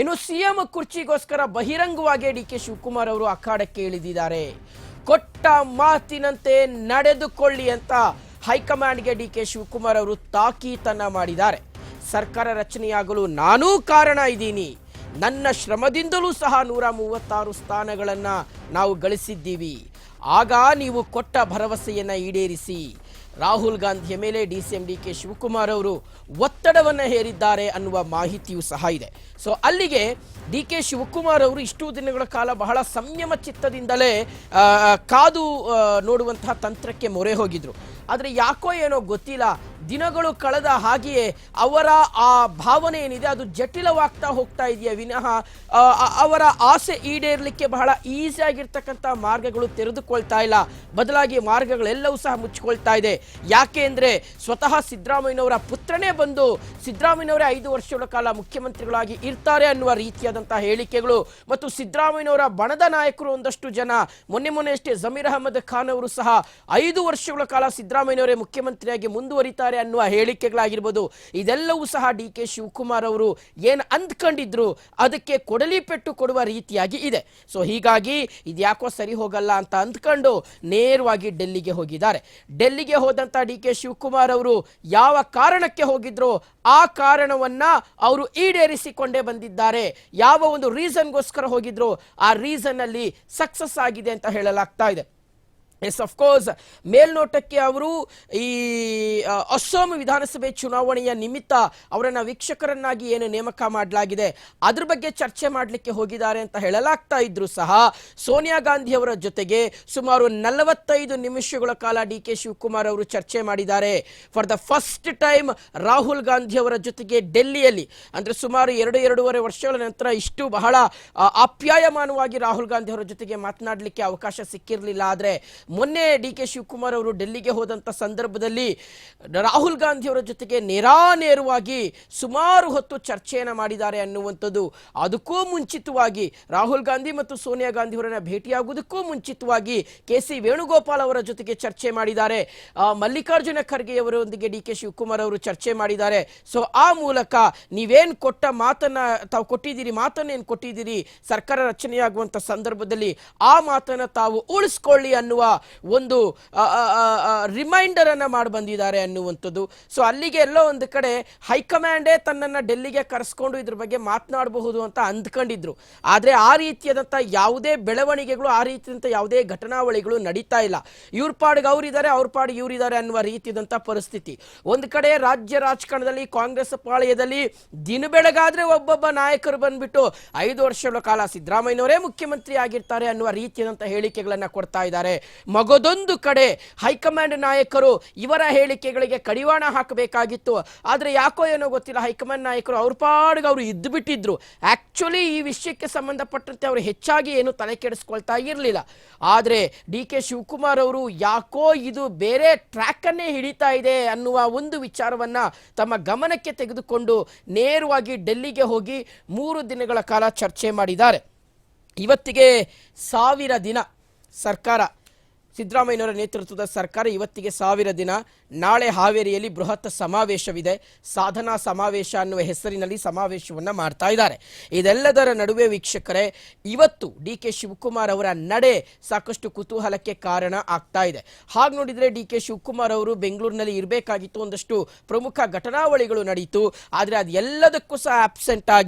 ಇನ್ನು ಸಿಎಂ ಕುರ್ಚಿಗೋಸ್ಕರ ಬಹಿರಂಗವಾಗಿ D K Shivakumar ಅವರು ಅಖಾಡಕ್ಕೆ ಇಳಿದಿದ್ದಾರೆ. ಕೊಟ್ಟ ಮಾತಿನಂತೆ ನಡೆದುಕೊಳ್ಳಿ ಅಂತ ಹೈಕಮಾಂಡ್ಗೆ ಡಿ ಕೆ ಶಿವಕುಮಾರ್ ಅವರು ತಾಕೀತನ್ನ ಮಾಡಿದ್ದಾರೆ. ಸರ್ಕಾರ ರಚನೆಯಾಗಲು ನಾನೂ ಕಾರಣ ಇದ್ದೀನಿ. ನನ್ನ ಶ್ರಮದಿಂದಲೂ ಸಹ ನೂರ ಮೂವತ್ತಾರು ಸ್ಥಾನಗಳನ್ನು ನಾವು ಗಳಿಸಿದ್ದೀವಿ. ಆಗ ನೀವು ಕೊಟ್ಟ ಭರವಸೆಯನ್ನು ಈಡೇರಿಸಿ. ರಾಹುಲ್ ಗಾಂಧಿಯ ಮೇಲೆ D C M D K Shivakumar ಅವರು ಒತ್ತಡವನ್ನು ಹೇರಿದ್ದಾರೆ ಅನ್ನುವ ಮಾಹಿತಿಯೂ ಸಹ ಇದೆ. ಸೊ ಅಲ್ಲಿಗೆ ಡಿ ಕೆ ಶಿವಕುಮಾರ್ ಅವರು ಇಷ್ಟು ದಿನಗಳ ಕಾಲ ಬಹಳ ಸಂಯಮ ಚಿತ್ತದಿಂದಲೇ ಕಾದು ನೋಡುವಂತಹ ತಂತ್ರಕ್ಕೆ ಮೊರೆ ಹೋಗಿದ್ರು. ಆದರೆ ಯಾಕೋ ಏನೋ ಗೊತ್ತಿಲ್ಲ, ದಿನಗಳು ಕಳೆದ ಹಾಗೆಯೇ ಅವರ ಆ ಭಾವನೆ ಏನಿದೆ ಅದು ಜಟಿಲವಾಗ್ತಾ ಹೋಗ್ತಾ ಇದೆಯಾ ವಿನಃ ಅವರ ಆಸೆ ಈಡೇರಲಿಕ್ಕೆ ಬಹಳ ಈಸಿಯಾಗಿರ್ತಕ್ಕಂಥ ಮಾರ್ಗಗಳು ತೆರೆದುಕೊಳ್ತಾ ಇಲ್ಲ. ಬದಲಾಗಿ ಮಾರ್ಗಗಳೆಲ್ಲವೂ ಸಹ ಮುಚ್ಚಿಕೊಳ್ತಾ ಇದೆ. ಯಾಕೆ ಅಂದರೆ ಸ್ವತಃ ಸಿದ್ದರಾಮಯ್ಯನವರ ಪುತ್ರನೇ ಬಂದು ಸಿದ್ದರಾಮಯ್ಯನವರೇ ಐದು ವರ್ಷಗಳ ಕಾಲ ಮುಖ್ಯಮಂತ್ರಿಗಳಾಗಿ ಇರ್ತಾರೆ ಅನ್ನುವ ರೀತಿಯಾದಂತಹ ಹೇಳಿಕೆಗಳು. ಮತ್ತು ಸಿದ್ದರಾಮಯ್ಯನವರ ಬಣದ ನಾಯಕರು ಒಂದಷ್ಟು ಜನ. ಮೊನ್ನೆ ಮೊನ್ನೆ ಅಷ್ಟೇ ಜಮೀರ್ ಅಹಮದ್ ಖಾನ್ ಅವರು ಸಹ ಐದು ವರ್ಷಗಳ ಕಾಲ ಸಿದ್ದರಾಮಯ್ಯನವರೇ ಮುಖ್ಯಮಂತ್ರಿಯಾಗಿ ಮುಂದುವರಿತಾರೆ ಅನ್ನುವ ಹೇಳಿಕೆಗಳಾಗಿರ್ಬೋದು. ಇದೆಲ್ಲವೂ ಸಹ ಡಿ ಕೆ ಶಿವಕುಮಾರ್ ಅವರು ಏನು ಅಂದ್ಕೊಂಡಿದ್ರು ಅದಕ್ಕೆ ಕೊಡಲಿ ಪೆಟ್ಟು ಕೊಡುವ ರೀತಿಯಾಗಿ ಇದೆ. ಸೊ ಹೀಗಾಗಿ ಇದ್ಯಾಕೋ ಸರಿ ಹೋಗಲ್ಲ ಅಂತ ಅಂದ್ಕೊಂಡು ನೇರವಾಗಿ ಡೆಲ್ಲಿಗೆ ಹೋಗಿದ್ದಾರೆ. ಡೆಲ್ಲಿಗೆ ಹೋದಂತ ಡಿ ಕೆ ಶಿವಕುಮಾರ್ ಅವರು ಯಾವ ಕಾರಣಕ್ಕೆ ಹೋಗಿದ್ರು ಆ ಕಾರಣವನ್ನ ಅವರು ಈಡೇರಿಸಿಕೊಂಡೇ ಬಂದಿದ್ದಾರೆ. ಯಾವ ಒಂದು ರೀಸನ್ಗೋಸ್ಕರ ಹೋಗಿದ್ರು ಆ ರೀಸನ್ ಅಲ್ಲಿ ಸಕ್ಸಸ್ ಆಗಿದೆ ಅಂತ ಹೇಳಲಾಗ್ತಾ ಇದೆ. ಎಸ್ ಅಫ್ಕೋರ್ಸ್ ಮೇಲ್ನೋಟಕ್ಕೆ ಅವರು ಈ ಅಸ್ಸಾಂ ವಿಧಾನಸಭೆ ಚುನಾವಣೆಯ ನಿಮಿತ್ತ ಅವರನ್ನು ವೀಕ್ಷಕರನ್ನಾಗಿ ಏನು ನೇಮಕ ಮಾಡಲಾಗಿದೆ, ಅದ್ರ ಬಗ್ಗೆ ಚರ್ಚೆ ಮಾಡಲಿಕ್ಕೆ ಹೋಗಿದ್ದಾರೆ ಅಂತ ಹೇಳಲಾಗ್ತಾ ಇದ್ರು ಸಹ ಸೋನಿಯಾ ಗಾಂಧಿ ಅವರ ಜೊತೆಗೆ ಸುಮಾರು ನಲವತ್ತೈದು ನಿಮಿಷಗಳ ಕಾಲ ಡಿ ಕೆ ಶಿವಕುಮಾರ್ ಅವರು ಚರ್ಚೆ ಮಾಡಿದ್ದಾರೆ. For the first time Rahul Gandhi ಅವರ ಜೊತೆಗೆ ಡೆಲ್ಲಿಯಲ್ಲಿ, ಅಂದ್ರೆ ಸುಮಾರು ಎರಡು, ಎರಡೂವರೆ ವರ್ಷಗಳ ನಂತರ ಇಷ್ಟು ಬಹಳ ಅಪ್ಯಾಯಮಾನವಾಗಿ ಆಪ್ಯಾಯಮಾನವಾಗಿ ರಾಹುಲ್ ಗಾಂಧಿ ಅವರ ಜೊತೆಗೆ ಮಾತನಾಡಲಿಕ್ಕೆ ಅವಕಾಶ ಸಿಕ್ಕಿರಲಿಲ್ಲ. ಆದರೆ ಮೊನ್ನೆ ಡಿ ಕೆ ಶಿವಕುಮಾರ್ ಅವರು ಡೆಲ್ಲಿಗೆ ಹೋದಂಥ ಸಂದರ್ಭದಲ್ಲಿ ರಾಹುಲ್ ಗಾಂಧಿ ಅವರ ಜೊತೆಗೆ ನೇರಾನೇರವಾಗಿ ಸುಮಾರು ಹೊತ್ತು ಚರ್ಚೆಯನ್ನು ಮಾಡಿದ್ದಾರೆ ಅನ್ನುವಂಥದ್ದು. ಅದಕ್ಕೂ ಮುಂಚಿತವಾಗಿ ರಾಹುಲ್ ಗಾಂಧಿ ಮತ್ತು ಸೋನಿಯಾ ಗಾಂಧಿ ಅವರನ್ನು ಭೇಟಿಯಾಗುವುದಕ್ಕೂ ಮುಂಚಿತವಾಗಿ ಕೆ ಸಿ ವೇಣುಗೋಪಾಲ್ ಅವರ ಜೊತೆಗೆ ಚರ್ಚೆ ಮಾಡಿದ್ದಾರೆ. ಮಲ್ಲಿಕಾರ್ಜುನ ಖರ್ಗೆ ಅವರೊಂದಿಗೆ ಡಿ ಕೆ ಶಿವಕುಮಾರ್ ಅವರು ಚರ್ಚೆ ಮಾಡಿದ್ದಾರೆ. ಸೊ, ಆ ಮೂಲಕ ನೀವೇನು ಕೊಟ್ಟ ಮಾತನ್ನ, ತಾವು ಕೊಟ್ಟಿದ್ದೀರಿ ಮಾತನ್ನು ಏನು ಕೊಟ್ಟಿದ್ದೀರಿ, ಸರ್ಕಾರ ರಚನೆಯಾಗುವಂಥ ಸಂದರ್ಭದಲ್ಲಿ ಆ ಮಾತನ್ನು ತಾವು ಉಳಿಸ್ಕೊಳ್ಳಿ ಅನ್ನುವ ಒಂದು ರಿಮೈಂಡರ್ ಅನ್ನ ಮಾಡಿ ಬಂದಿದ್ದಾರೆ ಅನ್ನುವಂಥದ್ದು. ಸೊ ಅಲ್ಲಿಗೆ ಎಲ್ಲೋ ಒಂದು ಕಡೆ ಹೈಕಮಾಂಡೇ ತನ್ನನ್ನು ಡೆಲ್ಲಿಗೆ ಕರೆಸ್ಕೊಂಡು ಇದ್ರ ಬಗ್ಗೆ ಮಾತನಾಡಬಹುದು ಅಂತ ಅಂದ್ಕೊಂಡಿದ್ರು. ಆದರೆ ಆ ರೀತಿಯಾದಂಥ ಯಾವುದೇ ಬೆಳವಣಿಗೆಗಳು, ಆ ರೀತಿಯಾದಂಥ ಯಾವುದೇ ಘಟನಾವಳಿಗಳು ನಡೀತಾ ಇಲ್ಲ. ಇವ್ರ ಪಾಡಿಗೆ ಅವರಿದ್ದಾರೆ, ಅವ್ರ ಪಾಡಿಗೆ ಇವರಿದ್ದಾರೆ ಅನ್ನುವ ರೀತಿಯಾದಂಥ ಪರಿಸ್ಥಿತಿ. ಒಂದು ಕಡೆ ರಾಜ್ಯ ರಾಜಕಾರಣದಲ್ಲಿ, ಕಾಂಗ್ರೆಸ್ ಪಾಳಯದಲ್ಲಿ ದಿನ ಬೆಳಗಾದ್ರೆ ಒಬ್ಬೊಬ್ಬ ನಾಯಕರು ಬಂದ್ಬಿಟ್ಟು ಐದು ವರ್ಷಗಳ ಕಾಲ ಸಿದ್ದರಾಮಯ್ಯನವರೇ ಮುಖ್ಯಮಂತ್ರಿ ಆಗಿರ್ತಾರೆ ಅನ್ನುವ ರೀತಿಯಾದಂಥ ಹೇಳಿಕೆಗಳನ್ನ ಕೊಡ್ತಾ ಇದ್ದಾರೆ. ಮಗದೊಂದು ಕಡೆ ಹೈಕಮಾಂಡ್ ನಾಯಕರು ಇವರ ಹೇಳಿಕೆಗಳಿಗೆ ಕಡಿವಾಣ ಹಾಕಬೇಕಾಗಿತ್ತು. ಆದರೆ ಯಾಕೋ ಏನೋ ಗೊತ್ತಿಲ್ಲ, ಹೈಕಮಾಂಡ್ ನಾಯಕರು ಅವ್ರ ಪಾಡಿಗೆ ಅವರು ಇದ್ದು ಬಿಟ್ಟಿದ್ರು. ಆ್ಯಕ್ಚುಲಿ ಈ ವಿಷಯಕ್ಕೆ ಸಂಬಂಧಪಟ್ಟಂತೆ ಅವರು ಹೆಚ್ಚಾಗಿ ಏನು ತಲೆ ಕೆಡಿಸ್ಕೊಳ್ತಾ ಇರಲಿಲ್ಲ. ಆದರೆ ಡಿ ಕೆ ಶಿವಕುಮಾರ್ ಅವರು ಯಾಕೋ ಇದು ಬೇರೆ ಟ್ರ್ಯಾಕನ್ನೇ ಹಿಡಿತಾ ಇದೆ ಅನ್ನುವ ಒಂದು ವಿಚಾರವನ್ನು ತಮ್ಮ ಗಮನಕ್ಕೆ ತೆಗೆದುಕೊಂಡು ನೇರವಾಗಿ ಡೆಲ್ಲಿಗೆ ಹೋಗಿ ಮೂರು ದಿನಗಳ ಕಾಲ ಚರ್ಚೆ ಮಾಡಿದ್ದಾರೆ. ಇವತ್ತಿಗೆ ಸಾವಿರ ದಿನ ಸರ್ಕಾರ ಸಿದ್ದರಾಮಯ್ಯನವರ ನೇತೃತ್ವದ ಸರ್ಕಾರ ಇವತ್ತಿಗೆ ಸಾವಿರ ದಿನ. ನಾಳೆ ಹಾವೇರಿಯಲ್ಲಿ ಬೃಹತ್ ಸಮಾವೇಶವಿದೆ. ಸಾಧನಾ ಸಮಾವೇಶ ಅನ್ನುವ ಹೆಸರಿನಲ್ಲಿ ಸಮಾವೇಶವನ್ನು ಮಾಡ್ತಾ ಇದ್ದಾರೆ. ಇದೆಲ್ಲದರ ನಡುವೆ ವೀಕ್ಷಕರೇ, ಇವತ್ತು ಡಿ ಕೆ ಶಿವಕುಮಾರ್ ಅವರ ನಡೆ ಸಾಕಷ್ಟು ಕುತೂಹಲಕ್ಕೆ ಕಾರಣ ಆಗ್ತಾ ಇದೆ. ಹಾಗೆ ನೋಡಿದರೆ ಡಿ ಕೆ ಶಿವಕುಮಾರ್ ಅವರು ಬೆಂಗಳೂರಿನಲ್ಲಿ ಇರಬೇಕಾಗಿತ್ತು. ಒಂದಷ್ಟು ಪ್ರಮುಖ ಘಟನಾವಳಿಗಳು ನಡೆಯಿತು ಆದರೆ ಅದೆಲ್ಲದಕ್ಕೂ ಸಹ ಆಬ್ಸೆಂಟ್ ಆಗಿ